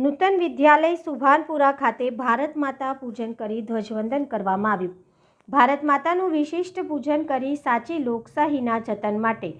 નૂતન વિદ્યાલય સુભાનપુરા ખાતે ભારત માતા પૂજન કરી ધ્વજવંદન કરવામાં આવ્યું. ભારત માતાનું વિશિષ્ટ પૂજન કરી સાચી લોકશાહીના જતન માટે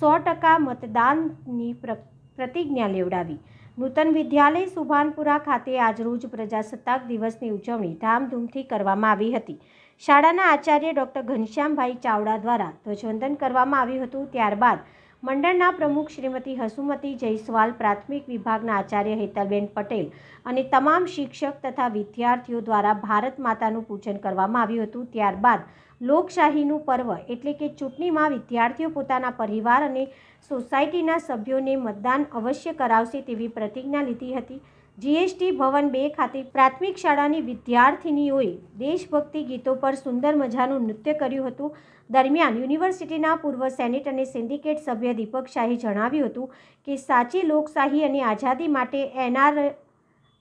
સો ટકા મતદાનની પ્ર- પ્રતિજ્ઞા લેવડાવી. નૂતન વિદ્યાલય સુભાનપુરા ખાતે આજરોજ પ્રજાસત્તાક દિવસની ઉજવણી ધામધૂમથી કરવામાં આવી હતી. શાળાના આચાર્ય ડૉક્ટર ઘનશ્યામભાઈ ચાવડા દ્વારા ધ્વજવંદન કરવામાં આવ્યું હતું. ત્યારબાદ મંડળના પ્રમુખ શ્રીમતી હસુમતી જયસ્વાલ, પ્રાથમિક વિભાગના આચાર્ય હેતલબેન પટેલ અને તમામ શિક્ષક તથા વિદ્યાર્થીઓ દ્વારા ભારત માતાનું પૂજન કરવામાં આવ્યું હતું. ત્યારબાદ લોકશાહીનું પર્વ એટલે કે ચૂંટણીમાં વિદ્યાર્થીઓ પોતાના પરિવાર અને સોસાયટીના સભ્યોને મતદાન અવશ્ય કરાવશે તેવી પ્રતિજ્ઞા લીધી હતી. જીએસટી ભવન બે ખાતે પ્રાથમિક શાળાની વિદ્યાર્થિનીઓએ દેશભક્તિ ગીતો પર સુંદર મજાનું નૃત્ય કર્યું હતું. દરમિયાન યુનિવર્સિટીના પૂર્વ સેનેટ અને સિન્ડિકેટ સભ્ય દીપક શાહે જણાવ્યું હતું કે સાચી લોકશાહી અને આઝાદી માટે એનઆર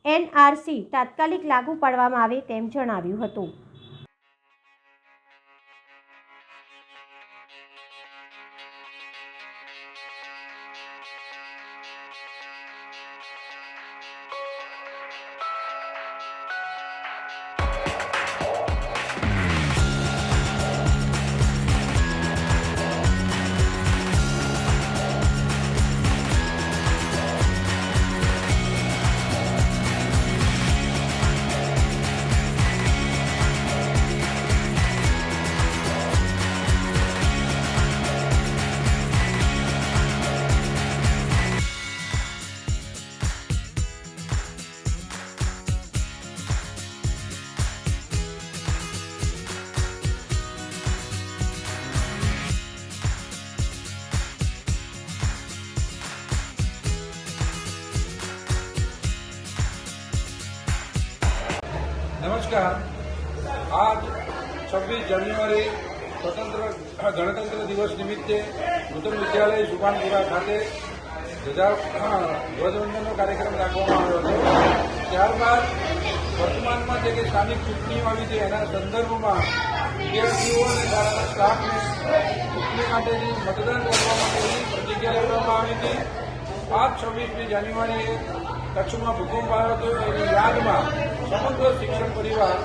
એનઆરસી તાત્કાલિક લાગુ પાડવામાં આવે તેમ જણાવ્યું હતું. નમસ્કાર. આજ છવ્વીસ જાન્યુઆરી સ્વતંત્ર ગણતંત્ર દિવસ નિમિત્તે નૂતન વિદ્યાલય સુભાનપુરા ખાતે ધ્વજા ધ્વજવંદનનો કાર્યક્રમ રાખવામાં આવ્યો હતો. ત્યારબાદ વર્તમાનમાં જે કંઈ સ્થાનિક ચૂંટણીઓ આવી છે, એના સંદર્ભમાં વિદ્યાર્થીઓ અને શાળાના સ્ટાફને ચૂંટણી માટેની મતદાન કરવા માટેની પ્રતિજ્ઞા લેવામાં આવી હતી. આજ છવ્વીસમી જાન્યુઆરીએ કચ્છમાં ભૂકંપ આવ્યો હતો એની યાદમાં સમગ્ર શિક્ષણ પરિવાર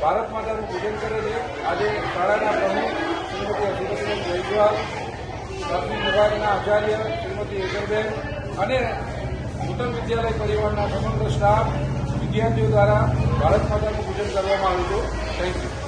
ભારત માતાનું પૂજન કરે છે. આજે શાળાના પ્રમુખ શ્રીમતી હસુમતીબેન જયજવાલ પ્રાથમિક વિભાગના આચાર્ય શ્રીમતી હેતલબેન અને નૂતન વિદ્યાલય પરિવારના સમગ્ર સ્ટાફ વિદ્યાર્થીઓ દ્વારા ભારત માતાનું પૂજન કરવામાં આવ્યું હતું. Thank you